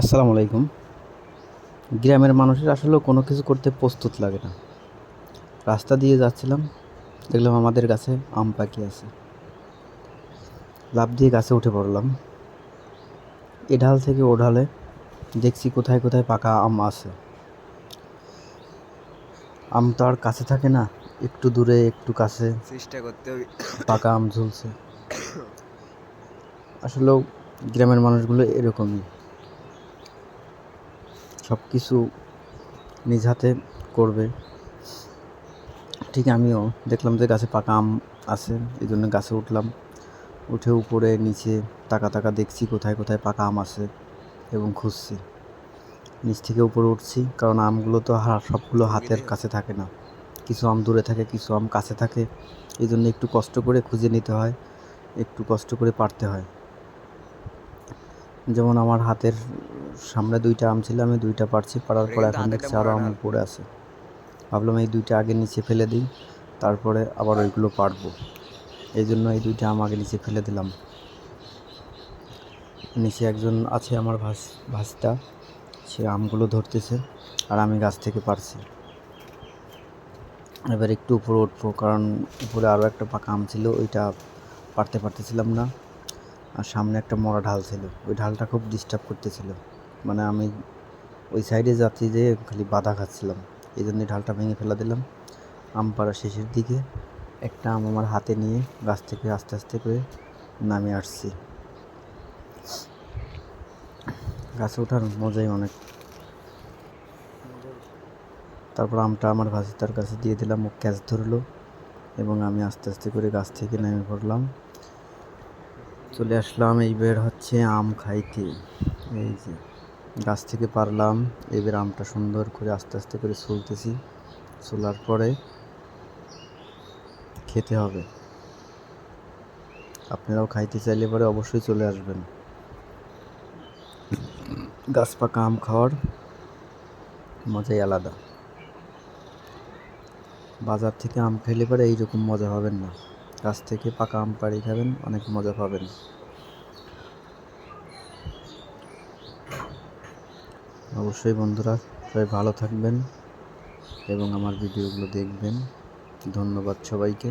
আসসালামু আলাইকুম। গ্রামের মানুষের আসলেও কোনো কিছু করতে প্রস্তুত লাগে না। রাস্তা দিয়ে যাচ্ছিলাম দেখলাম আমাদের গাছে আম পাকি আছে। লাফ দিয়ে গাছে উঠে পড়লাম। এ ঢাল থেকে ও ঢালে দেখছি কোথায় কোথায় পাকা আম আছে। আম তো আর কাছে থাকে না একটু দূরে একটু কাছে। চেষ্টা করতে হবে। পাকা আম ঝুলছে। আসলেও গ্রামের মানুষগুলো এরকমই। সব কিছু নিজ হাতে করবে। ঠিক আমিও দেখলাম যে গাছে পাকা আম আছে এই জন্য গাছে উঠলাম। উঠে উপরে, নিচে তাকা তাকা দেখছি কোথায় কোথায় পাকা আম আছে এবং খুঁজছি। নিচ থেকে উপরে উঠছি, কারণ আমগুলো তো হা- সবগুলো হাতের কাছে থাকে না। কিছু আম দূরে থাকে, কিছু আম কাছে থাকে। এই জন্য একটু কষ্ট করে খুঁজে নিতে হয়, একটু কষ্ট করে পারতে হয়। যেমন আমার হাতের সামনে দুইটা আম ছিল আমি দুইটা পারছি পারার পর এখন দেখছি আরও আম পড়ে আছে। ভাবলাম এই দুইটা আগে নিচে ফেলে দিই তারপরে আবার ওইগুলো পারব এই জন্য এই দুইটা আম আগে নিচে ফেলে দিলাম। নিচে একজন আছে আমার ভাস ভাসটা সে আমগুলো ধরতেছে আর আমি গাছ থেকে পারছি এবার একটু উপরে উঠবো কারণ উপরে আরও একটা পাকা আম ছিল ওইটা পারতে পারতেছিলাম না। আর সামনে একটা মরা ঢাল ছিল। ওই ঢালটা খুব ডিস্টার্ব করতেছিল। মানে আমি ওই সাইডে যাচ্ছি যে খালি বাধা খাচ্ছিলাম। এই জন্য ঢালটা ভেঙে ফেলা দিলাম। আম পাড়া শেষের দিকে একটা আম আমার হাতে নিয়ে গাছ থেকে আস্তে আস্তে করে নামে আসছি। গাছে ওঠার মজাই অনেক। তারপর আমটা আমার ভাসিতার কাছে দিয়ে দিলাম। ও ক্যাচ ধরলো এবং আমি আস্তে আস্তে করে গাছ থেকে নেমে পড়লাম। চলে আসলাম এইবার হচ্ছে আম খাইতে। এই যে, গাছ থেকে পারলাম। এবার আমটা সুন্দর করে আস্তে আস্তে করে ছুলতেছি। ছোলার পরে খেতে হবে। আপনারাও খাইতে চাইলে পরে অবশ্যই চলে আসবেন। গাছ পাকা আম খাওয়ার মজাই আলাদা। বাজার থেকে আম খেলে পরে এইরকম মজা পাবেন না। গাছ থেকে পাকা আম পাড়ি খাবেন, অনেক মজা পাবেন। অবশ্যই বন্ধুরা, সবাই ভালো থাকবেন এবং আমার ভিডিওগুলো দেখবেন। ধন্যবাদ সবাইকে।